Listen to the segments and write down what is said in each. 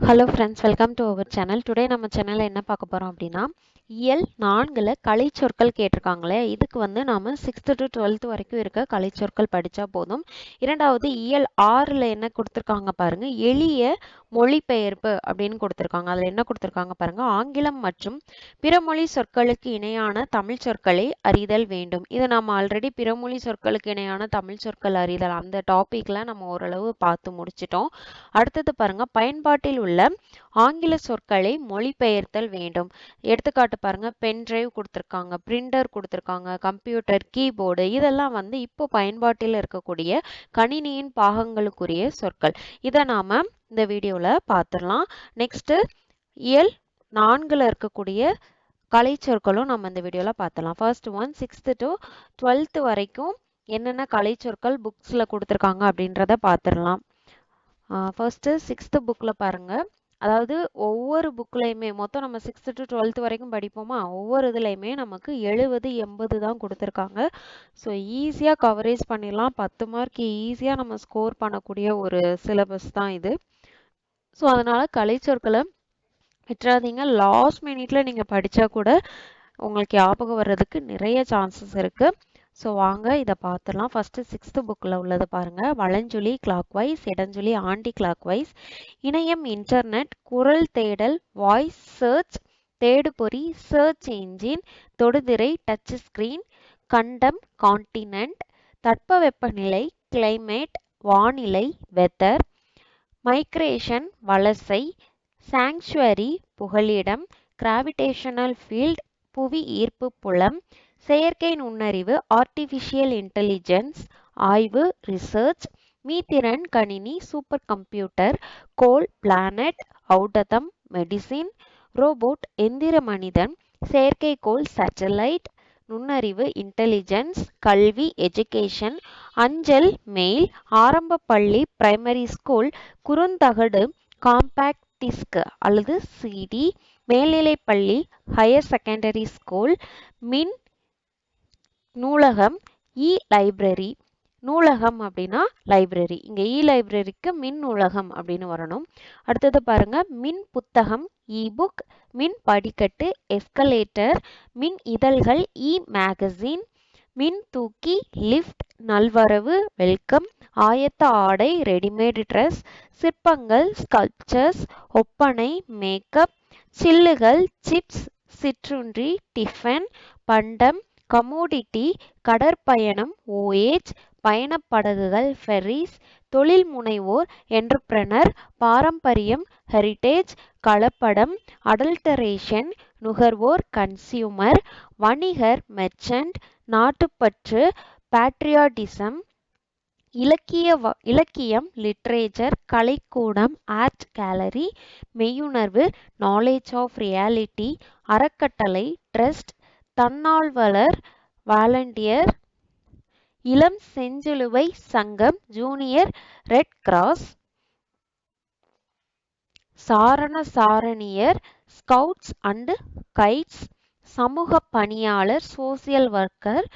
Hello friends welcome to our channel today நம்ம சேனலில் என்ன பார்க்க போகிறோம் அப்படின்னா இயல் நான்கில் கலைச்சொற்கள் கேட்டிருக்காங்களே. இதுக்கு வந்து நாம் சிக்ஸ்த்து டு டுவெல்த் வரைக்கும் இருக்க கலைச்சொற்கள் படித்தா போதும். இரண்டாவது இயல் ஆறில் என்ன கொடுத்துருக்காங்க பாருங்கள் எளிய மொழிபெயர்ப்பு அப்படின்னு கொடுத்துருக்காங்க. அதில் என்ன கொடுத்துருக்காங்க பாருங்க. ஆங்கிலம் மற்றும் பிற மொழி சொற்களுக்கு இணையான தமிழ் சொற்களை அறிதல் வேண்டும். இதை நம்ம ஆல்ரெடி பிற மொழி சொற்களுக்கு இணையான தமிழ் சொற்கள் அறிதல் அந்த டாப்பிக்கில் நம்ம ஓரளவு பார்த்து முடிச்சிட்டோம். அடுத்தது பாருங்க. பயன்பாட்டில் உள்ள ஆங்கில சொற்களை மொழிபெயர்த்தல் வேண்டும். எடுத்துக்காட்டு பாருங்க. பென் டிரைவ் கொடுத்துருக்காங்க. பிரிண்டர் கொடுத்துருக்காங்க. கம்ப்யூட்டர் கீபோர்டு இதெல்லாம் வந்து இப்போ பயன்பாட்டில் இருக்கக்கூடிய கணினியின் பாகங்களுக்குரிய சொற்கள். இதை நாம இந்த வீடியோவில் பார்த்துடலாம் நெக்ஸ்ட்டு இயல் நான்கில் இருக்கக்கூடிய கலை சொற்களும் நம்ம இந்த வீடியோவில் பார்த்துடலாம் first one sixth to twelfth வரைக்கும் என்னென்ன கலை சொற்கள் புக்ஸில் கொடுத்துருக்காங்க அப்படின்றத பார்த்துடலாம் ஃபர்ஸ்ட்டு சிக்ஸ்த்து புக்கில் பாருங்கள் அதாவது ஒவ்வொரு புக்லையுமே மொத்தம் நம்ம சிக்ஸ்த்து டு டுவெல்த் வரைக்கும் படிப்போமா? ஒவ்வொரு இதுலையுமே நமக்கு எழுபது எண்பது தான் கொடுத்துருக்காங்க. ஸோ ஈஸியாக கவரேஜ் பண்ணிடலாம். பத்து மார்க் ஈஸியாக நம்ம ஸ்கோர் பண்ணக்கூடிய ஒரு சிலபஸ் தான் இது. ஸோ அதனால் கலைச்சொற்களை விட்டுறாதீங்க. லாஸ்ட் மினிட்ல நீங்கள் படித்தா கூட உங்களுக்கு ஞாபகம் வர்றதுக்கு நிறைய சான்சஸ் இருக்குது ஸோ வாங்க இதை பார்த்துடலாம். ஃபஸ்ட்டு சிக்ஸ்த்து புக்கில் உள்ளது பாருங்கள் வளஞ்சொலி கிளாக் வைஸ் இடஞ்சொலி ஆண்டி கிளாக் வைஸ் இணையம் இன்டர்நெட் குரல் தேடல் வாய்ஸ் சர்ச் தேடுபொறி சர்ச் என்ஜின் தொடுதிரை டச் ஸ்க்ரீன் கண்டம் கான்டினென்ட் தட்பவெப்பநிலை கிளைமேட் வானிலை வெதர் மைக்ரேஷன் வலசை சாங்சுவரி புகலிடம் கிராவிடேஷனல் ஃபீல்ட் புவி ஈர்ப்பு புலம் செயற்கை நுண்ணறிவு ஆர்டிஃபிஷியல் இன்டெலிஜென்ஸ் ஆய்வு ரிசர்ச் மீத்திறன் கணினி சூப்பர் கம்ப்யூட்டர் கோல் பிளானட் ஔடதம் மெடிசின் ரோபோட் எந்திர மனிதன் செயற்கைக்கோள் சேட்டலைட் நுண்ணறிவு இன்டெலிஜென்ஸ் கல்வி எஜுகேஷன் அஞ்சல் மெயில் ஆரம்ப பள்ளி பிரைமரி ஸ்கூல் குறுந்தகடு காம்பேக்ட் டிஸ்க் அல்லது சிடி மேல்நிலைப்பள்ளி ஹையர் செகண்டரி ஸ்கூல் மின் நூலகம் இ லைப்ரரி நூலகம் அப்படின்னா லைப்ரரி இங்கே இ லைப்ரரிக்கு மின் நூலகம் அப்படின்னு வரணும். அடுத்தது பாருங்க மின் புத்தகம் இ புக் மின் படிக்கட்டு எஸ்கலேட்டர் மின் இதழ்கள் இ மேகசின் மின் தூக்கி லிஃப்ட் நல்வரவு வெல்கம் ஆயத்த ஆடை ரெடிமேட் ட்ரெஸ் சிற்பங்கள் ஸ்கல்ப்சர்ஸ் ஒப்பனை மேக்கப் சில்லுகள் சிப்ஸ் சிற்றுண்டி டிஃபன் பண்டம் கமோடிட்டி கடற்பயணம் ஓஏஜ் பயணப்படகுகள் ஃபெரிஸ் தொழில் முனைவோர் என்டர்பிரனர் பாரம்பரியம் ஹெரிட்டேஜ் கலப்படம் அடல்டரேஷன் நுகர்வோர் கன்சியூமர் வணிகர் மெர்ச்சன்ட் நாட்டுப்பற்று பேட்ரியாட்டிசம் இலக்கிய இலக்கியம் லிட்ரேச்சர் கலைக்கூடம் ஆர்ட் கேலரி மெய்யுணர்வு நாலேஜ் ஆஃப் ரியாலிட்டி அறக்கட்டளை ட்ரஸ்ட் தன்னார்வலர் வாலண்டியர் இளம் செஞ்சிலுவை சங்கம் ஜூனியர் ரெட் கிராஸ் சாரண சாரணியர் ஸ்கவுட்ஸ் அண்டு கைட்ஸ் சமூக பணியாளர் சோசியல் ஒர்க்கர்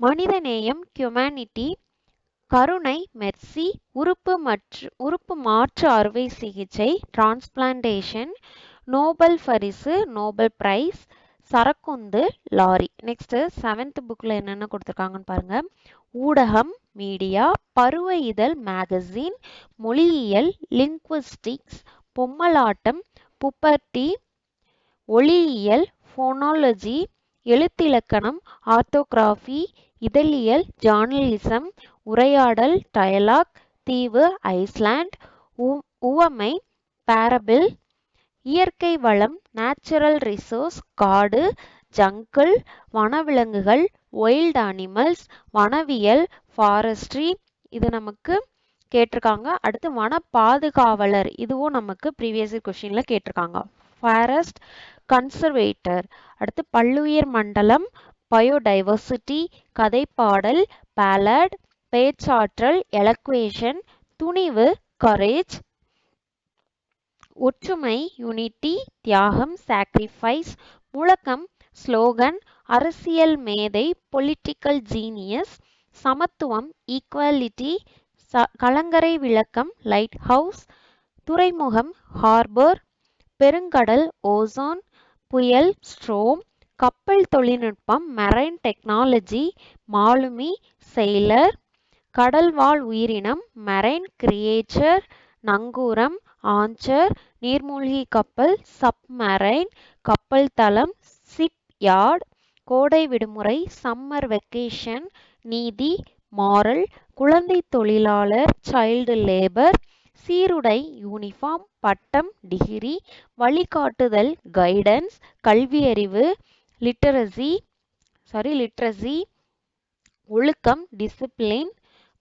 மனிதநேயம் ஹியூமனிட்டி கருணை மெர்சி உறுப்பு மற்றும் உறுப்பு மாற்று அறுவை சிகிச்சை டிரான்ஸ்பிளான்டேஷன் நோபல் பரிசு நோபல் பிரைஸ் சரக்குந்து லாரி. நெக்ஸ்ட் செவன்த் புக்கில் என்னென்ன கொடுத்துருக்காங்கன்னு பாருங்க. ஊடகம் மீடியா பருவ இதழ் மேகசின் மொழியியல் லிங்குவிஸ்டிக்ஸ் பொம்மலாட்டம் புப்பர்டி ஒளியியல் ஃபோனாலஜி எழுத்திலக்கணம் ஆர்த்தோகிராஃபி இதழியல் ஜார்னலிசம் உரையாடல் டயலாக் தீவு ஐஸ்லாண்ட் உவமை பேரபிள் இயற்கை வளம் நேச்சுரல் ரிசோர்ஸ் காடு ஜங்கிள் வனவிலங்குகள் ஒயில்ட் அனிமல்ஸ் வனவியல் ஃபாரஸ்ட்ரி இது நமக்கு கேட்டிருக்காங்க. அடுத்து வன பாதுகாவலர் இதுவும் நமக்கு ப்ரீவியஸ் கொஷினில் கேட்டிருக்காங்க. ஃபாரஸ்ட் கன்சர்வேட்டர் அடுத்து பல்லுயிர் மண்டலம் பயோடைவர்சிட்டி கதைப்பாடல் பேலட் பேச்சாற்றல் எலக்குவேஷன் துணிவு கரேஜ் ஒற்றுமை யூனிட்டி தியாகம் சாக்ரிஃபைஸ் முழக்கம் ஸ்லோகன் அரசியல் மேதை பொலிட்டிக்கல் ஜீனியஸ் சமத்துவம் ஈக்குவாலிட்டி கலங்கரை விளக்கம் லைட் ஹவுஸ் துறைமுகம் ஹார்பர் பெருங்கடல் ஓசோன் புயல் ஸ்ட்ரோம் கப்பல் தொழில்நுட்பம் மெரைன் டெக்னாலஜி மாலுமி செயலர் கடல்வாழ் உயிரினம் மெரைன் கிரியேச்சர் நங்கூரம் ஆஞ்சர் நீர்மூழ்கி கப்பல் சப்மரைன் கப்பல் தளம் சிப் யார்ட் கோடை விடுமுறை சம்மர் வெக்கேஷன் நீதி மாரல் குழந்தை தொழிலாளர் சைல்டு லேபர் சீருடை யூனிஃபார்ம் பட்டம் டிகிரி வழிகாட்டுதல் கைடன்ஸ் கல்வியறிவு லிட்டரசி சாரி லிட்ரஸி ஒழுக்கம் டிசிப்ளின்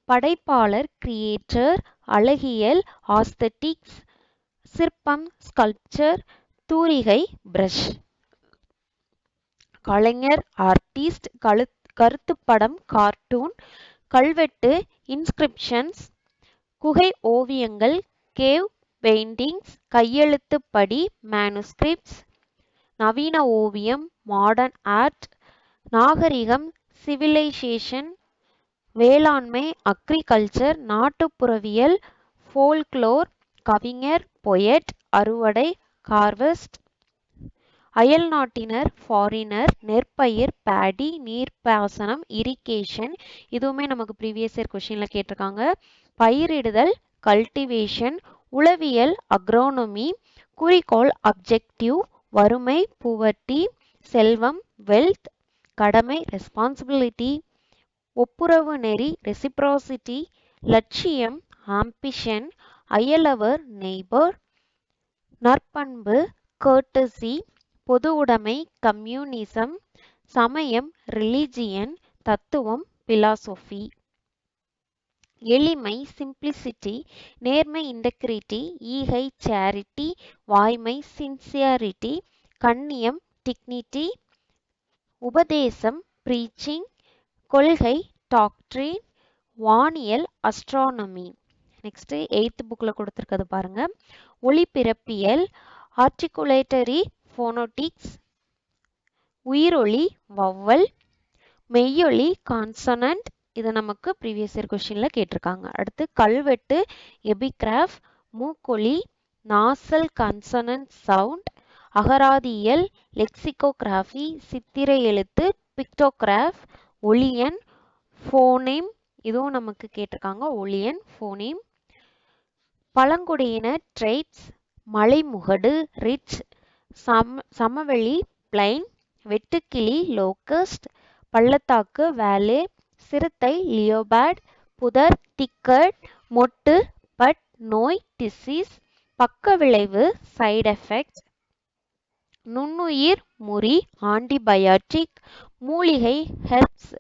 படைப்பாளர் கிரியேட்டர் அழகியல் ஆஸ்தட்டிக்ஸ் சிற்பம் ஸ்கல்ப்சர் தூரிகை பிரஷ் கலைஞர் ஆர்டிஸ்ட் கழு கருத்துப்படம் கார்ட்டூன் கல்வெட்டு இன்ஸ்கிரிப்ஷன்ஸ் குகை ஓவியங்கள் கேவ் பெயிண்டிங்ஸ் கையெழுத்துப்படி மேனுஸ்கிரிப்ட்ஸ் நவீன ஓவியம் மாடர்ன் ஆர்ட் நாகரிகம் சிவிலைசேஷன் வேளாண்மை அக்ரிகல்ச்சர் நாட்டுப்புறவியல் ஃபோல்க்ளோர் கவிஞர் பொயட் அறுவடை கார்வெஸ்ட் அயல் நாட்டினர் ஃபாரினர் நெற்பயிர் பேடி நீர்ப்பாசனம் இரிகேஷன் இதுவுமே நமக்கு ப்ரீவியஸ் இயர் கொஷினில் கேட்டிருக்காங்க. பயிரிடுதல் கல்டிவேஷன் உளவியல் அக்ரோனமி குறிக்கோள் அப்ஜெக்டிவ் வறுமை புவர்ட்டி செல்வம் வெல்த் கடமை ரெஸ்பான்சிபிலிட்டி ஒப்புரவு நெறி ரெசிப்ராசிட்டி லட்சியம் ஆம்பிஷன் அயலவர் நெய்பர் நற்பண்பு கர்டசி பொது உடைமை கம்யூனிசம் சமயம் ரிலிஜியன் தத்துவம் பிலாசபி எளிமை சிம்பிளிசிட்டி நேர்மை இன்டெகிரிட்டி ஈகை சேரிட்டி வாய்மை சின்சியாரிட்டி கண்ணியம் டிக்னிட்டி உபதேசம் ப்ரீச்சிங் கொள்கை டாக்ட்ரின் வானியல் அஸ்ட்ரானமி. நெக்ஸ்ட்டு எயித்து புக்கில் கொடுத்துருக்கிறது பாருங்க. ஒளிபிறப்பியல் ஆர்டிகுலேட்டரி ஃபோனோட்டிக்ஸ் உயிரொலி வவ்வல் மெய்யொலி கான்சனன்ட் இது நமக்கு ப்ரீவியஸ் இயர் கொஷினில் கேட்டிருக்காங்க. அடுத்து கல்வெட்டு எபிகிராஃப் மூக்கொலி நாசல் கன்சனன்ட் சவுண்ட் அகராதியியல் லெக்சிகோகிராஃபி சித்திரை எழுத்து பிக்டோகிராஃப் ஒளியன் ஃபோனேம் இதுவும் நமக்கு கேட்டிருக்காங்க. ஒளியன் ஃபோனேம் பழங்குடியின ட்ரெய்ட்ஸ் மலைமுகடு ரிட்ஜ் சம் சமவெளி பிளைன் வெட்டுக்கிளி லோக்கஸ்ட் பள்ளத்தாக்கு வேலே சிறுத்தை லியோபேட் புதர் திக்கட் மொட்டு பட் நோய் டிசீஸ் பக்க விளைவு சைடு எஃபெக்ட் நுண்ணுயிர் முறி ஆன்டிபயாட்டிக் மூலிகை ஹெர்ப்ஸ்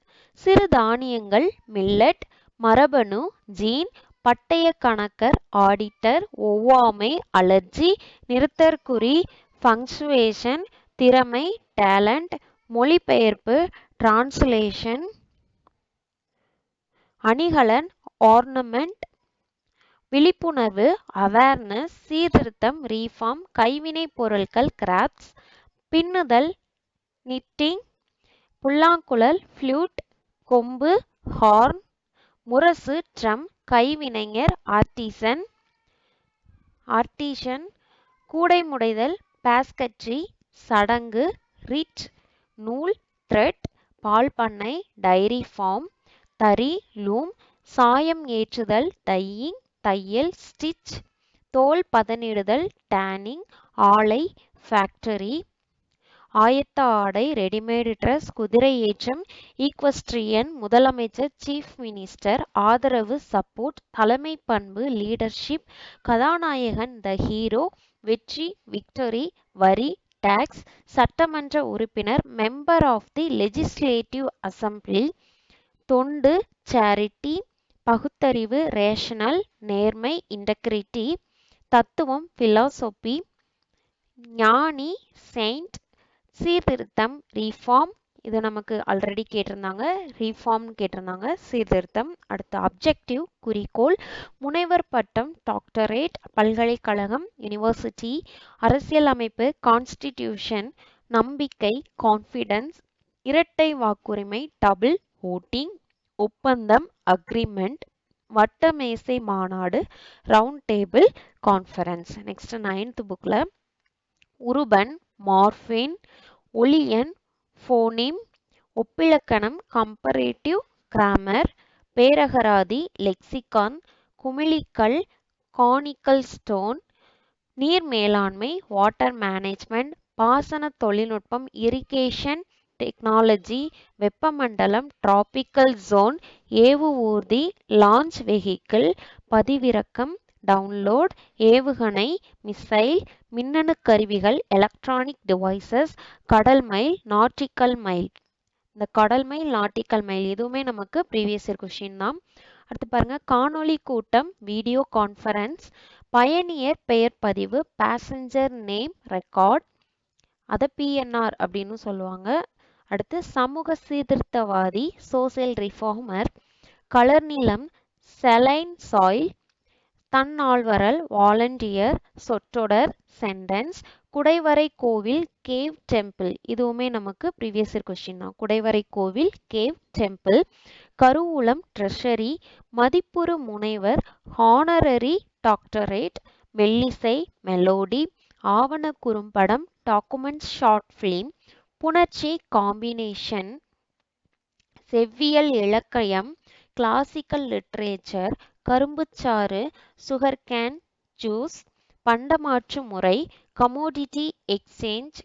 சிறுதானியங்கள் மில்லட் மரபணு ஜீன் பட்டய கணக்கர் ஆடிட்டர் ஒவ்வாமை அலர்ஜி நிறுத்தற்குறி ஃபங்க்சுவேஷன் திறமை டேலண்ட் மொழிபெயர்ப்பு டிரான்ஸ்லேஷன் அணிகலன் ஆர்னமெண்ட் விழிப்புணர்வு அவேர்னஸ் சீர்திருத்தம் ரீஃபார்ம் கைவினை பொருட்கள் கிராப்ட்ஸ் பின்னுதல் நிட்டிங் புல்லாங்குழல் ஃப்ளூட் கொம்பு ஹார்ன் முரசு ட்ரம் கைவினைஞர் ஆர்டிசன் ஆர்டிஷன் கூடைமுடைதல் பேஸ்கட்ரி சடங்கு ரிட் நூல் த்ரெட் பால் பண்ணை டைரி ஃபார்ம் தறி லூம் சாயம் ஏற்றுதல் டையிங் தையல் ஸ்டிச் தோல் பதனிடுதல் டேனிங் ஆலை ஃபேக்டரி ஆயத்த ஆடை ரெடிமேடு ட்ரெஸ் குதிரை ஏற்றம் ஈக்வஸ்ட்ரியன் முதலமைச்சர் சீஃப் மினிஸ்டர் ஆதரவு சப்போர்ட் தலைமை பண்பு லீடர்ஷிப் கதாநாயகன் த ஹீரோ வெற்றி விக்டரி வரி டாக்ஸ் சட்டமன்ற உறுப்பினர் member of the legislative assembly தொண்டு சேரிட்டி பகுத்தறிவு ரேஷனல் நேர்மை இன்டெகிரிட்டி தத்துவம் ஃபிலாசபி ஞானி செயின்ட் சீர்திருத்தம் ரீஃபார்ம் இது நமக்கு ஆல்ரெடி கேட்டிருந்தாங்க. ரீஃபார்ம் கேட்டிருந்தாங்க. சீர்திருத்தம். அடுத்து அப்ஜெக்டிவ் குறிக்கோள் முனைவர் பட்டம் டாக்டரேட் பல்கலைக்கழகம் யூனிவர்சிட்டி அரசியல் அமைப்பு கான்ஸ்டிடியூஷன் நம்பிக்கை கான்ஃபிடன்ஸ் இரட்டை வாக்குரிமை டபுள் ஓட்டிங் ஒப்பந்தம் அக்ரிமெண்ட் வட்டமேசை மாநாடு round table conference next ninth புக்கில் உருபன் மார்ஃபின் ஒலியன் ஃபோனிம் ஒப்பிலக்கணம் கம்பரேட்டிவ் கிராமர் பேரகராதி லெக்சிகான் குமிழிக்கல் கானிக்கல் ஸ்டோன் நீர் மேலாண்மை வாட்டர் மேனேஜ்மெண்ட் பாசன தொழில்நுட்பம் இரிகேஷன் டெக்னாலஜி வெப்பமண்டலம் டிராபிக்கல் ஜோன் ஏவு ஊர்தி லான்ச் வெஹிக்கிள் பதிவிறக்கம் டவுன்லோட் ஏவுகணை மிசைல் மின்னணு கருவிகள் எலக்ட்ரானிக் டிவைசஸ் கடல் மைல் நாட்டிக்கல் மைல் இந்த கடல் மைல் நாட்டிக்கல் மைல் எதுவுமே நமக்கு ப்ரீவியஸ் இயர் கொஷின் தான். அடுத்து பாருங்க காணொளி கூட்டம் வீடியோ கான்ஃபரன்ஸ் பயணியர் பெயர் பதிவு பேசஞ்சர் நேம் ரெக்கார்ட் அதை பிஎன்ஆர் அப்படின்னு சொல்லுவாங்க. அடுத்து சமூக சீர்திருத்தவாதி சோசியல் ரிஃபார்மர் கலர் நிலம் செலைன் சாயில் தன்னால்வரல் வாலண்டியர் சொற்றொடர் சென்டென்ஸ் குடைவரை கோவில் கேவ் டெம்பிள். இதுவுமே நமக்கு ப்ரீவியஸ் இயர் கொஸ்டின் தான். குடைவரை கோவில் கேவ் டெம்பிள். கருவூலம் ட்ரெஷரி மதிப்புறு முனைவர் ஹானரரி டாக்டரேட் மெல்லிசை மெலோடி ஆவண குறும்படம் டாக்குமெண்ட் ஷார்ட் ஃபிலிம் புணர்ச்சி காம்பினேஷன் செவ்வியல் இலக்கியம். கிளாசிக்கல் லிட்ரேச்சர் கரும்புச்சாறு சுகர் கேன் ஜூஸ் பண்டமாற்று முறை கமோடிட்டி எக்ஸ்சேஞ்ச்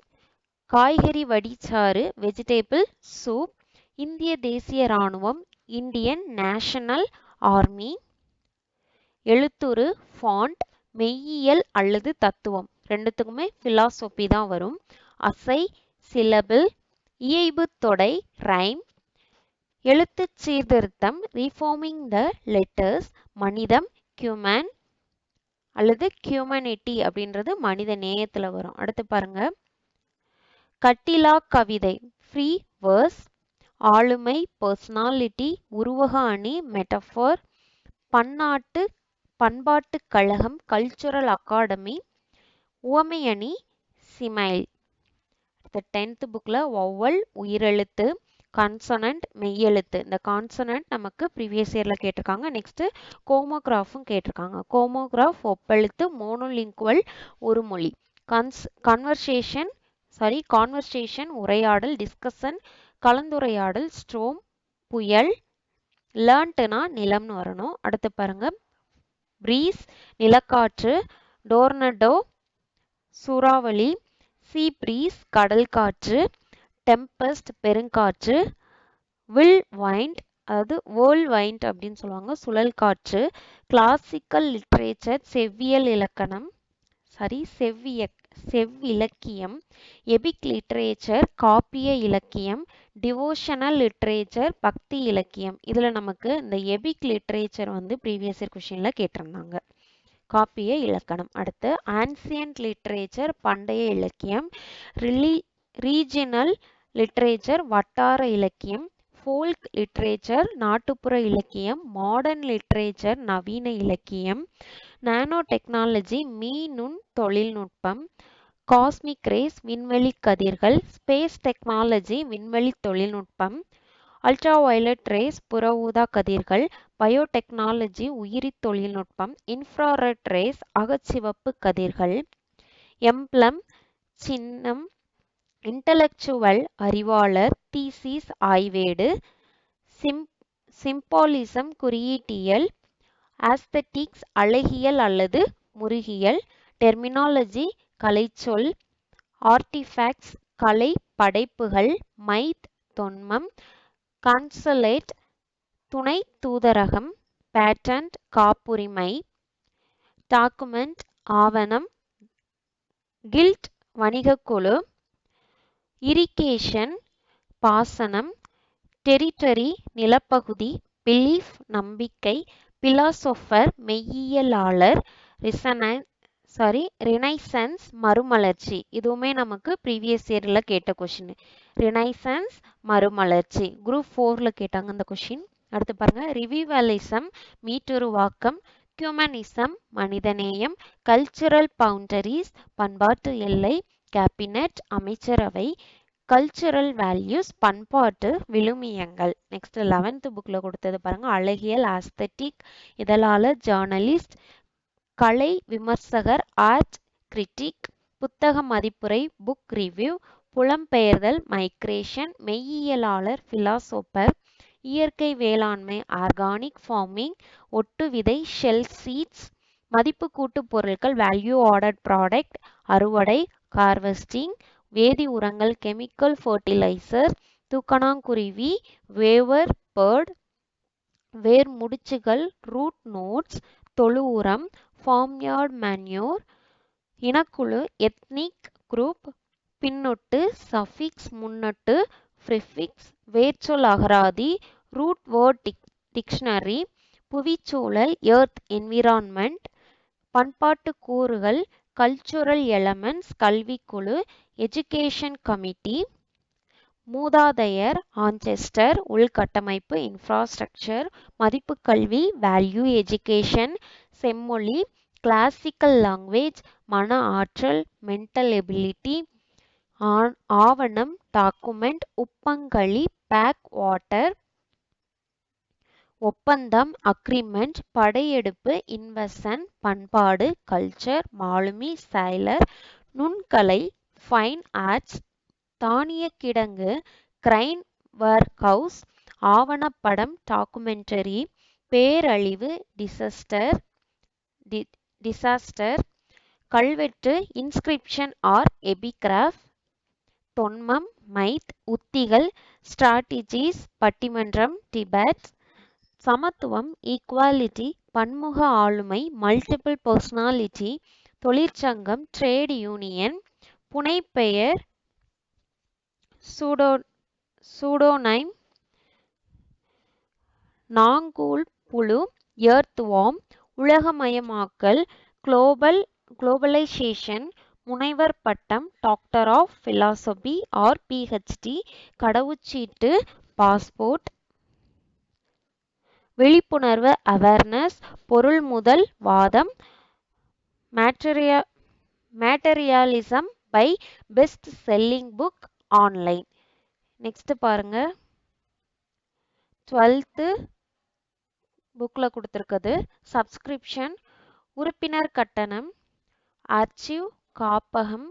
காய்கறி வடிச்சாறு வெஜிடேபிள் சூப் இந்திய தேசிய இராணுவம் இந்தியன் நேஷனல் ஆர்மி எழுத்துரு ஃபாண்ட் மெய்யியல் அல்லது தத்துவம். ரெண்டுத்துக்குமே ஃபிலாசபி தான் வரும். அசை சிலபிள் இயைபு தொடை ரைம் எழுத்து சீர்திருத்தம் ரீஃபார்மிங் த லெட்டர்ஸ் மனிதம் கியூமன் அல்லது கியூமனிட்டி அப்படின்றது மனித நேயத்தில் வரும். அடுத்து பாருங்க. கட்டிலா கவிதை ஃப்ரீ வேர்ஸ் ஆளுமை பர்சனாலிட்டி உருவக அணி மெட்டஃபோர் பன்னாட்டு பண்பாட்டு கழகம் கல்ச்சுரல் அகாடமி உவமை அணி சிமைல் அடுத்த டென்த்து புக்கில் ஒவ்வொல் உயிரெழுத்து கான்சனண்ட் மெய்யெழுத்து. இந்த கான்சனண்ட் நமக்கு ப்ரீவியஸ் இயரில் கேட்டிருக்காங்க. நெக்ஸ்ட்டு கோமோகிராஃபும் கேட்டிருக்காங்க. கோமோகிராஃப் ஒப்பெழுத்து மோனோலிங்குவல் ஒரு மொழி. கன்ஸ் கன்வர்சேஷன் சாரி கான்வர்சேஷன் உரையாடல் டிஸ்கஷன் கலந்துரையாடல் ஸ்ட்ரோம் புயல் லேர்ன்ட்டுனா நிலம்னு வரணும். அடுத்து பாருங்க. ப்ரீஸ் நிலக்காற்று டோர்னடோ சூறாவளி சீ ப்ரீஸ் கடல் காற்று டெம்பஸ்ட் பெருங்காற்று வில் வைண்ட் அதாவது வேர்ல் வைண்ட் அப்படின்னு சொல்லுவாங்க சுழல் காற்று கிளாசிக்கல் லிட்ரேச்சர் செவ்வியல் இலக்கணம் சாரி செவ்விய செவ்விலக்கியம் எபிக் லிட்ரேச்சர் காப்பிய இலக்கியம் டிவோஷனல் லிட்ரேச்சர் பக்தி இலக்கியம். இதில் நமக்கு இந்த எபிக் லிட்ரேச்சர் வந்து ப்ரீவியஸ் இயர் கொஷினில் கேட்டிருந்தாங்க. காப்பிய இலக்கணம். அடுத்து ஆன்சியன்ட் லிட்ரேச்சர் பண்டைய இலக்கியம் ரிலி ரீஜினல் லிட்ரேச்சர் வட்டார இலக்கியம் ஃபோல்க் லிட்ரேச்சர் நாட்டுப்புற இலக்கியம் மாடர்ன் லிட்ரேச்சர் நவீன இலக்கியம் நானோ டெக்னாலஜி மீநுண் தொழில்நுட்பம் காஸ்மிக் ரேஸ் விண்வெளி கதிர்கள் ஸ்பேஸ் டெக்னாலஜி விண்வெளி தொழில்நுட்பம் அல்ட்ரா வயலட் ரேஸ் புற ஊதா கதிர்கள் பயோடெக்னாலஜி உயிரி தொழில்நுட்பம் இன்ஃப்ராரெட் ரேஸ் அகச்சிவப்பு கதிர்கள் எம்ப்ளம் சின்னம் இன்டலெக்சுவல் அறிவாளர் தீசிஸ் ஆய்வேடு சிம் சிம்பாலிசம் குறியீட்டியல் ஆஸ்தட்டிக்ஸ் அழகியல் அல்லது முருகியல் டெர்மினாலஜி கலைச்சொல் ஆர்டிஃபேக்ட்ஸ் கலை படைப்புகள் மைத் தொன்மம் கான்சலேட் துணை தூதரகம் பேட்டன்ட் காப்புரிமை டாக்குமெண்ட் ஆவணம் கில்ட் வணிகக்குழு இரிகேஷன் பாசனம் டெரிட்டரி நிலப்பகுதி பிலீஃப் நம்பிக்கை பிலாசோஃபர் மெய்யியலாளர் ரிசன சாரி ரினைசன்ஸ் மறுமலர்ச்சி. இதுவுமே நமக்கு ப்ரீவியஸ் இயரில் கேட்ட கொஷின் ரினைசன்ஸ் மறுமலர்ச்சி. குரூப் ஃபோரில் கேட்டாங்க இந்த கொஷின் அடுத்து பாருங்க. ரிவிவலிசம் மீட்டுருவாக்கம் ஹியூமனிசம் மனிதநேயம் கல்ச்சுரல் பவுண்டரிஸ் பண்பாட்டு எல்லை கேபினட் அமைச்சரவை கல்ச்சுரல் வேல்யூஸ் பண்பாட்டு விழுமியங்கள். நெக்ஸ்ட் லெவன்த் புக்கில் கொடுத்தது பாருங்க. அழகியல் ஆஸ்தட்டிக் இதழாளர் ஜேர்னலிஸ்ட் கலை விமர்சகர் ஆர்ட் கிரிட்டிக் புத்தக மதிப்புரை புக் ரிவ்யூ புலம்பெயர்தல் மைக்ரேஷன் மெய்யியலாளர் பிலாசோப்பர் இயற்கை வேளாண்மை ஆர்கானிக் ஃபார்மிங் ஒட்டு விதை ஷெல் சீட்ஸ் மதிப்பு கூட்டு பொருட்கள் வேல்யூ ஆர்டர்ட் ப்ராடக்ட் அறுவடை ஹார்வெஸ்டிங் வேதி உரங்கள் கெமிக்கல் ஃபர்டிலைசர் தூக்கணாங்குருவி வேவர் பேர்ட் வேர் முடிச்சுகள் ரூட் நோட்ஸ் தொழு உரம் ஃபார்ம்யார்ட் மேன்யூர் இனக்குழு எத்னிக் குரூப் பின்னொட்டு சஃபிக்ஸ் முன்னொட்டு ஃப்ரிஃபிக்ஸ் வேர்ச்சொல் அகராதி ரூட் வேர்ட் டிக் டிக்ஷனரி புவிச்சூழல் எர்த் என்விரான்மெண்ட் பண்பாட்டு கூறுகள் கல்ச்சுரல் எலமெண்ட்ஸ் கல்விக்குழு எஜுகேஷன் கமிட்டி மூதாதையர் ஆன்செஸ்டர் உள்கட்டமைப்பு இன்ஃப்ராஸ்ட்ரக்சர் மதிப்பு கல்வி வேல்யூ எஜுகேஷன் செம்மொழி கிளாசிக்கல் லாங்குவேஜ் மன ஆற்றல் மென்டல் எபிலிட்டி ஆவணம் டாக்குமெண்ட் உப்பங்களி பேக் வாட்டர் ஒப்பந்தம் அக்ரிமெண்ட் படையெடுப்பு இன்வெசன் பண்பாடு கல்ச்சர் மாலுமி சைலர் நுண்கலை ஃபைன் ஆர்ட்ஸ் தானிய கிடங்கு கிரைன் ஒர்க் ஹவுஸ் ஆவணப்படம் டாக்குமெண்டரி பேரழிவு டிசஸ்டர் டிசாஸ்டர் கல்வெட்டு இன்ஸ்கிரிப்ஷன் ஆர் எபிகிராஃப் தொன்மம் மைத் உத்திகள் ஸ்ட்ராட்டஜிஸ் பட்டிமன்றம் டிபேட் சமத்துவம் ஈக்குவாலிட்டி பன்முக ஆளுமை மல்டிபிள் பர்சனாலிட்டி தொழிற்சங்கம் ட்ரேட் யூனியன் புனைப்பெயர் சூடோ சூடோனைம் நாங்கூல் புழு ஏர்த்வாம் உலகமயமாக்கல் குளோபல் குளோபலைசேஷன் முனைவர் பட்டம் doctor of philosophy or PhD கடவுச்சீட்டு பாஸ்போர்ட் விழிப்புணர்வு அவேர்னஸ் பொருள் முதல் வாதம் materia materialism buy best selling book online next பாருங்க. டுவெல்த்து புக்கில் கொடுத்துருக்குது. சப்ஸ்கிரிப்ஷன் உறுப்பினர் கட்டணம் அர்ச்சிவ் காப்பகம்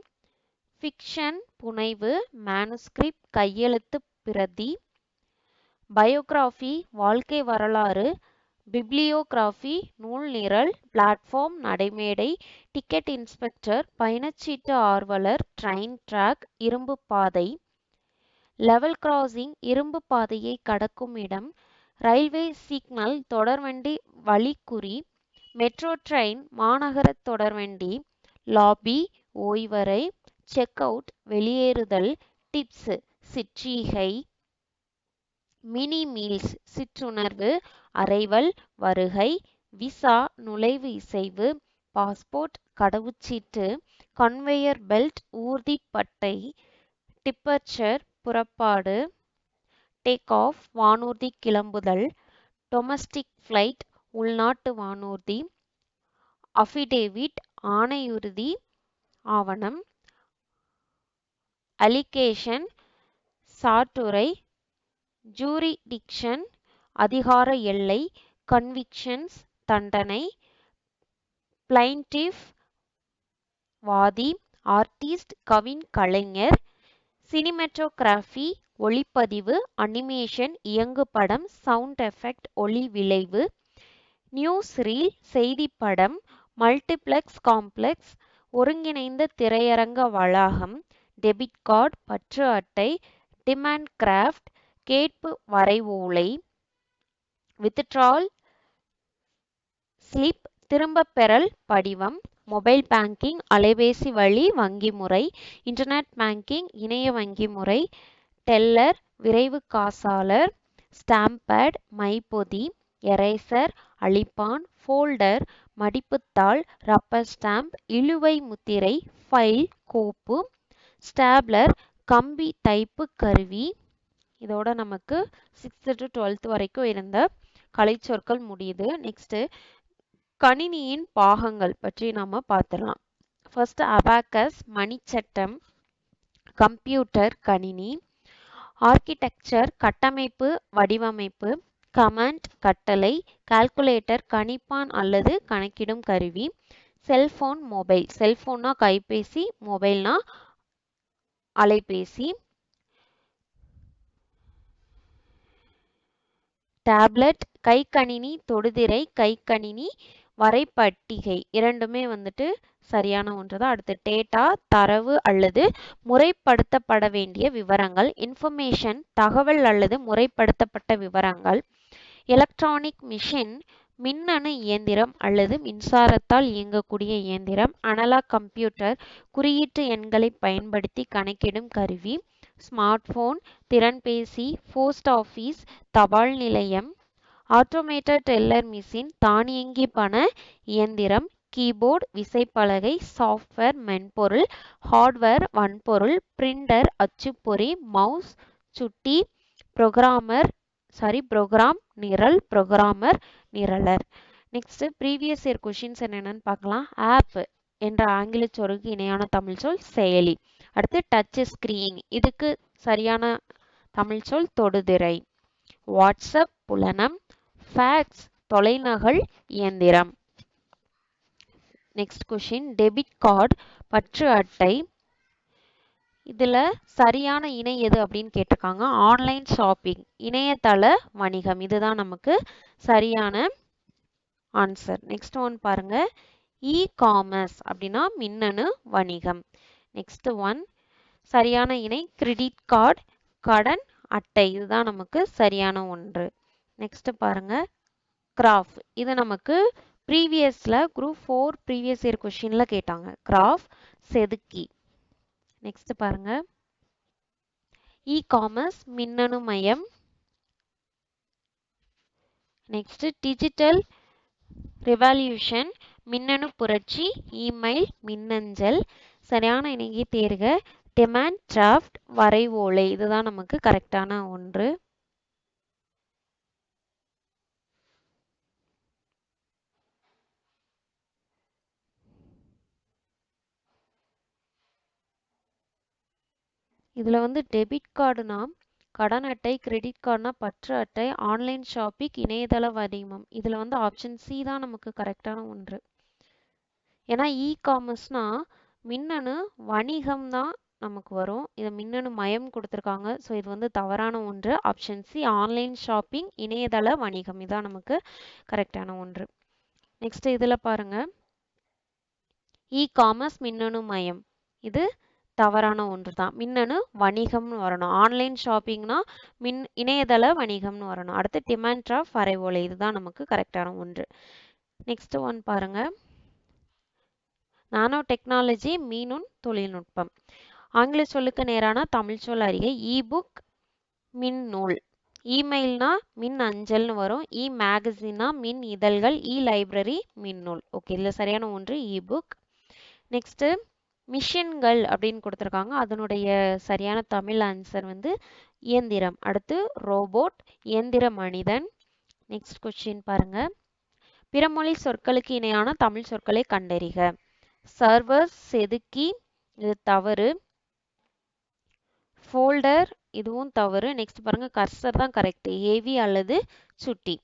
ஃபிக்ஷன் புனைவு மேனுஸ்கிரிப்ட் கையெழுத்து பிரதி பயோகிராஃபி வாழ்க்கை வரலாறு பிப்ளியோகிராஃபி நூல் நிரல் பிளாட்ஃபார்ம் நடைமேடை டிக்கெட் இன்ஸ்பெக்டர் பயணச்சீட்டு ஆர்வலர் ட்ரெயின் ட்ராக் இரும்பு பாதை. லெவல் கிராசிங் இரும்பு பாதையை கடக்கும் இடம். ரயில்வே சிக்னல் தொடர்வண்டி வழிக்குறி. மெட்ரோ ட்ரெயின் மாநகர தொடர்வண்டி. லாபி ஓய்வறை. செக் அவுட் வெளியேறுதல். டிப்ஸ் சிற்றீகை. மினி மீல்ஸ் சிற்றுணர்வு அரைவல் வருகை விசா நுழைவு இசைவு பாஸ்போர்ட் கடவுச்சீட்டு கன்வேயர் பெல்ட் ஊர்தி பட்டை டிப்பர்ச்சர் புறப்பாடு டேக் ஆஃப் வானூர்தி கிளம்புதல் டொமஸ்டிக் ஃப்ளைட் உள்நாட்டு வானூர்தி அஃபிடேவிட் ஆணையுறுதி ஆவணம் அலிகேஷன் சாட்டுரை ஜூரிடிக்ஷன் அதிகார எல்லை கன்விக்ஷன்ஸ் தண்டனை பிளைன்டிஃப் வாதி ஆர்டிஸ்ட் கவின் கலைஞர் சினிமெட்டோகிராஃபி ஒளிப்பதிவு அனிமேஷன் இயங்குபடம் சவுண்ட் எஃபெக்ட் ஒளி விளைவு நியூஸ் ரீல் செய்திப்படம் மல்டிப்ளெக்ஸ் காம்ப்ளெக்ஸ் ஒருங்கிணைந்த திரையரங்க வளாகம் டெபிட் கார்டு பற்று அட்டை டிமாண்ட் கிராஃப்ட் கேட்பு வரைவோலை. வித்ட்ரால் ஸ்லிப் திரும்பப் பெறல் படிவம். மொபைல் பேங்கிங் அலைபேசி வழி வங்கி முறை. இன்டர்நெட் பேங்கிங் இணைய வங்கி முறை. டெல்லர் விரைவு காசாளர். ஸ்டாம்பேட் மைபொதி எரேசர் அழிப்பான். ஃபோல்டர் மடிப்புத்தாள். ரப்பர் ஸ்டாம்ப் இழுவை முத்திரை. ஃபைல் கோப்பு. ஸ்டாப்லர் கம்பி தைப்பு கருவி. இதோட நமக்கு சிக்ஸ்த்து டு டுவெல்த் வரைக்கும் இருந்த கலைச்சொற்கள் முடியுது. நெக்ஸ்ட்டு கணினியின் பாகங்கள் பற்றி நம்ம பார்த்துடலாம். ஃபர்ஸ்ட் அபாக்கஸ் மணிச்சட்டம் கம்ப்யூட்டர் கணினி ஆர்கிடெக்சர் கட்டமைப்பு வடிவமைப்பு கமாண்ட் கட்டளை கால்குலேட்டர் கணிப்பான் அல்லது கணக்கிடும் கருவி செல்போன் மொபைல் செல்போன்னா கைபேசி மொபைல்னா அலைபேசி டேப்லெட் கைக்கணினி தொடுதிரை கைக்கணினி வரைபட்டிகை இரண்டுமே வந்துட்டு சரியான ஒன்று தான் அடுத்து டேட்டா தரவு அல்லது முறைப்படுத்தப்பட வேண்டிய விவரங்கள் இன்ஃபர்மேஷன் தகவல் அல்லது முறைப்படுத்தப்பட்ட விவரங்கள் எலக்ட்ரானிக் மிஷின் மின்னணு இயந்திரம் அல்லது மின்சாரத்தால் இயங்கக்கூடிய இயந்திரம் அனலாக் கம்ப்யூட்டர் குறியீட்டு எண்களை பயன்படுத்தி கணக்கிடும் கருவி ஸ்மார்ட் ஃபோன் திறன்பேசி போஸ்ட் ஆஃபீஸ் தபால் நிலையம் ஆட்டோமேட்டட் டெல்லர் மிஷின் தானியங்கி பண இயந்திரம் கீபோர்டு விசைப்பலகை சாஃப்ட்வேர் மென்பொருள் ஹார்ட்வேர் வன்பொருள் பிரிண்டர் அச்சுப்பொறி மவுஸ் சுட்டி ப்ரோக்ராமர் சாரி ப்ரோக்ராம் நிரல் ப்ரோக்ராமர் நிரலர். நெக்ஸ்ட்டு ப்ரீவியஸ் இயர் கொஷின்ஸ் என்னென்னு பார்க்கலாம். ஆப் என்ற ஆங்கில சொருக்கு இணையான தமிழ் சொல் செயலி. அடுத்து டச் ஸ்கிரீன் இதுக்கு சரியான தமிழ் சொல் தொடுதிரை. வாட்ஸ்அப் புலனம். ஃபேக்ஸ் தொலைநகல் இயந்திரம். நெக்ஸ்ட் கொஷின் டெபிட் கார்டு பற்று அட்டை. இதுல சரியான இணை எது அப்படின்னு கேட்டிருக்காங்க. ஆன்லைன் ஷாப்பிங் இணையதள வணிகம். இதுதான் நமக்கு சரியான ஆன்சர் நெக்ஸ்ட் ஒன் பாருங்க. இ காமர்ஸ் அப்படின்னா மின்னணு வணிகம். நெக்ஸ்ட் ஒன் சரியான இணை கிரெடிட் கார்டு கடன் அட்டை. இதுதான் நமக்கு சரியான ஒன்று. நெக்ஸ்ட் பாருங்க கிராஃப் இது நமக்கு ப்ரீவியஸ்ல குரூப் ஃபோர் ப்ரீவியஸ் இயர் கொஷின்ல கேட்டாங்க. கிராஃப் செதுக்கி. நெக்ஸ்ட் பாருங்க இ காமர்ஸ் மின்னணு மயம். நெக்ஸ்ட் டிஜிட்டல் ரெவல்யூஷன் மின்னணு புரட்சி இமெயில் மின்னஞ்சல் சரியான இணையை தேர்க டெமாண்ட் டிராஃப்ட் வரைவோலை. இதுதான் நமக்கு கரெக்டான ஒன்று. இதில் வந்து டெபிட் கார்டுனா கடன் அட்டை கிரெடிட் கார்டுனா பற்று அட்டை ஆன்லைன் ஷாப்பிங் இணையதள வரிமம். இதில் வந்து ஆப்ஷன் சி தான் நமக்கு கரெக்டான ஒன்று. ஏன்னா இ காமர்ஸ்னா மின்னணு வணிகம் தான் நமக்கு வரும். இதை மின்னணு மயம் கொடுத்துருக்காங்க. ஸோ இது வந்து தவறான ஒன்று. ஆப்ஷன் சி ஆன்லைன் ஷாப்பிங் இணையதள வணிகம். இதான் நமக்கு கரெக்டான ஒன்று. நெக்ஸ்ட் இதில் பாருங்க. இ காமர்ஸ் மின்னணு மயம். இது தவறான ஒன்று தான் மின்னணு வணிகம்னு வரணும். ஆன்லைன் ஷாப்பிங்னா மின் இணையதள வணிகம்னு வரணும். அடுத்து டிமாண்ட் ஆஃப் அரைவோலை இதுதான் நமக்கு கரெக்டான ஒன்று. நெக்ஸ்ட் ஒன் பாருங்க. நானோ டெக்னாலஜி மீனுன் தொழில்நுட்பம். ஆங்கில சொல்லுக்கு நேரான தமிழ் சொல் அறிகை இ புக் மின் நூல் இமெயில்னா மின் அஞ்சல்னு வரும். இ மேகசின்னா மின் இதழ்கள் இ லைப்ரரி மின் நூல் ஓகே இதில் சரியான ஒன்று இ புக் நெக்ஸ்ட்டு மிஷின்கள் அப்படின்னு கொடுத்துருக்காங்க. அதனுடைய சரியான தமிழ் ஆன்சர் வந்து இயந்திரம். அடுத்து ரோபோட் இயந்திர மனிதன். நெக்ஸ்ட் கொஸ்டின் பாருங்கள் பிறமொழி சொற்களுக்கு இணையான தமிழ் சொற்களை கண்டறிக. சர்வர் செதுக்கி இது தவறு. ஃபோல்டர் இதுவும் தவறு. நெக்ஸ்ட் பாருங்க கர்சர் தான் கரெக்ட் ஏவி அல்லது சுட்டி.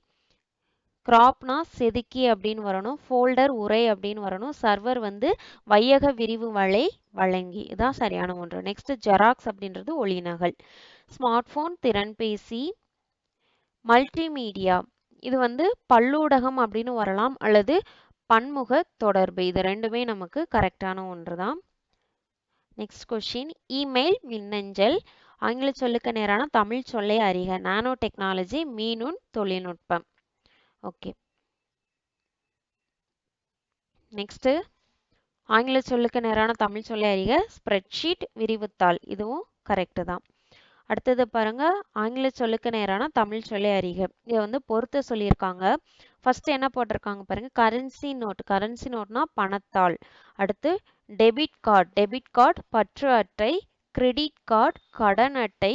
கிராப்னா செதுக்கி அப்படின்னு வரணும். ஃபோல்டர் உரை அப்படின்னு வரணும். சர்வர் வந்து வையக விரிவு வலை வழங்கி. இதான் சரியான ஒன்று. நெக்ஸ்ட் ஜெராக்ஸ் அப்படின்றது ஒளிநகல் ஸ்மார்ட் போன் திறன்பேசி மல்டிமீடியா இது வந்து பல்லூடகம் அப்படின்னு வரலாம். அல்லது பன்முக தொடர்பு. இது ரெண்டுமே நமக்கு கரெக்டான ஒன்று தான் நெக்ஸ்ட் கொஷின் இமெயில் மின்னஞ்சல். ஆங்கில சொல்லுக்கு நேரான தமிழ் சொல்லை அறிக. நானோ டெக்னாலஜி மீனுண் தொழில்நுட்பம். ஓகே நெக்ஸ்ட்டு ஆங்கில சொல்லுக்கு நேரான தமிழ் சொல்லை அறிக. ஸ்ப்ரெட்ஷீட் விரிவுத்தாள். இதுவும் கரெக்டு தான். அடுத்தது பாருங்க ஆங்கில சொல்லுக்கு நேரான தமிழ் சொல்லி அறிக. இதை வந்து பொறுத்த சொல்லியிருக்காங்க. ஃபர்ஸ்ட் என்ன போட்டிருக்காங்க பாருங்க கரன்சி நோட் கரன்சி நோட்னா பணத்தாள். அடுத்து டெபிட் கார்டு டெபிட் கார்டு பற்று அட்டை கிரெடிட் கார்டு கடன் அட்டை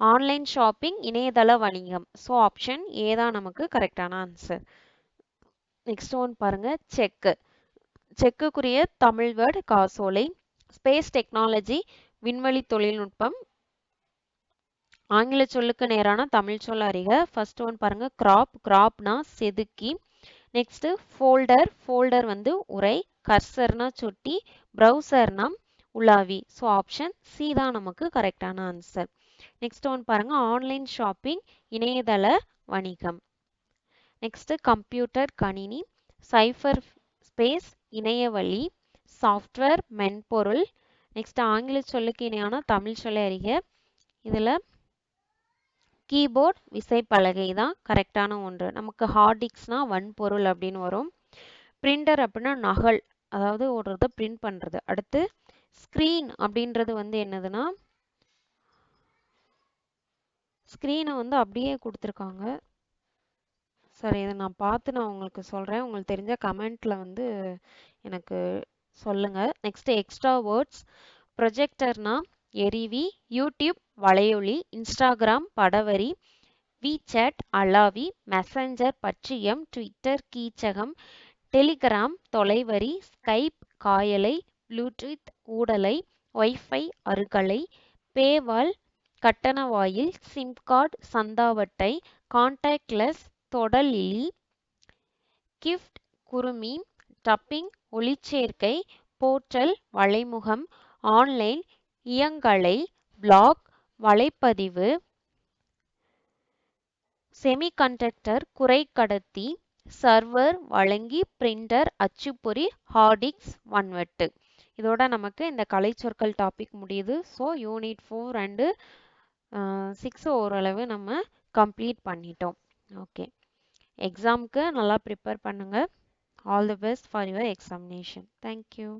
ஆன்லைன் ஷாப்பிங் இணையதள வணிகம். ஸோ ஆப்ஷன் ஏ தான் நமக்கு கரெக்டான ஆன்சர் நெக்ஸ்ட் ஒன் பாருங்க செக்கு செக்குக்குரிய தமிழ் வேர்டு காசோலை. ஸ்பேஸ் டெக்னாலஜி விண்வெளி தொழில்நுட்பம் ஆங்கில சொல்லுக்கு நேரான தமிழ் சொல் அறிக. ஃபர்ஸ்ட் ஒன் பாருங்க. கிராப் கிராப்னா செதுக்கி. நெக்ஸ்ட் ஃபோல்டர் ஃபோல்டர் வந்து உரை கர்சர்னா சுட்டி ப்ரௌசர்னா உலாவி. ஸோ ஆப்ஷன் சி தான் நமக்கு கரெக்டான ஆன்சர் நெக்ஸ்ட் ஒன் பாருங்க. ஆன்லைன் ஷாப்பிங் இணையதள வணிகம். நெக்ஸ்ட் கம்ப்யூட்டர் கணினி. சைஃபர் ஸ்பேஸ் இணையவழி சாஃப்ட்வேர் மென்பொருள். நெக்ஸ்ட் ஆங்கில சொல்லுக்கு இணையான தமிழ் சொல்லை அறிக. இதில் கீபோர்ட் விசைப்பலகை தான் கரெக்டான ஒன்று. நமக்கு ஹார்டிக்ஸ்னால் வன்பொருள் அப்படின்னு வரும். பிரிண்டர் அப்படின்னா நகல். அதாவது ஒரு இதை பிரிண்ட் பண்ணுறது அடுத்து ஸ்க்ரீன் அப்படின்றது வந்து என்னதுன்னா ஸ்க்ரீனை வந்து அப்படியே கொடுத்துருக்காங்க. சரி இதை நான் பார்த்து நான் உங்களுக்கு சொல்கிறேன் உங்களுக்கு தெரிஞ்ச கமெண்ட்டில் வந்து எனக்கு சொல்லுங்கள் நெக்ஸ்ட்டு எக்ஸ்ட்ரா வேர்ட்ஸ் ப்ரொஜெக்டர்னா எரிவி யூடியூப் வலையொலி இன்ஸ்டாகிராம் படவரி விசேட் அலாவி மெசஞ்சர் பற்றியம் ட்விட்டர் கீச்சகம் டெலிகிராம் தொலைவரி ஸ்கைப் காயலை ப்ளூடூத் ஊடலை ஒய்ஃபை அருகலை பேவால் கட்டண வாயில் சிம் கார்டு சந்தாவட்டை கான்டாக்ட்லெஸ் தொடலிலி கிஃப்ட் குருமி டப்பிங் ஒளிச்சேர்க்கை போர்ட்டல் வலைமுகம் ஆன்லைன் இயங்கலை பிளாக் வலைப்பதிவு செமிகண்டக்டர் குறைக்கடத்தி சர்வர் வழங்கி பிரிண்டர் அச்சுப்பொறி ஹார்டிக்ஸ் வன்வெட்டு. இதோட நமக்கு இந்த கலைச்சொற்கள் டாபிக் முடியுது. So unit four and six ஓரளவு நம்ம கம்ப்ளீட் பண்ணிட்டோம். ஓகே எக்ஸாமுக்கு நல்லா ப்ரிப்பேர் பண்ணுங்கள் all the best for your examination thank you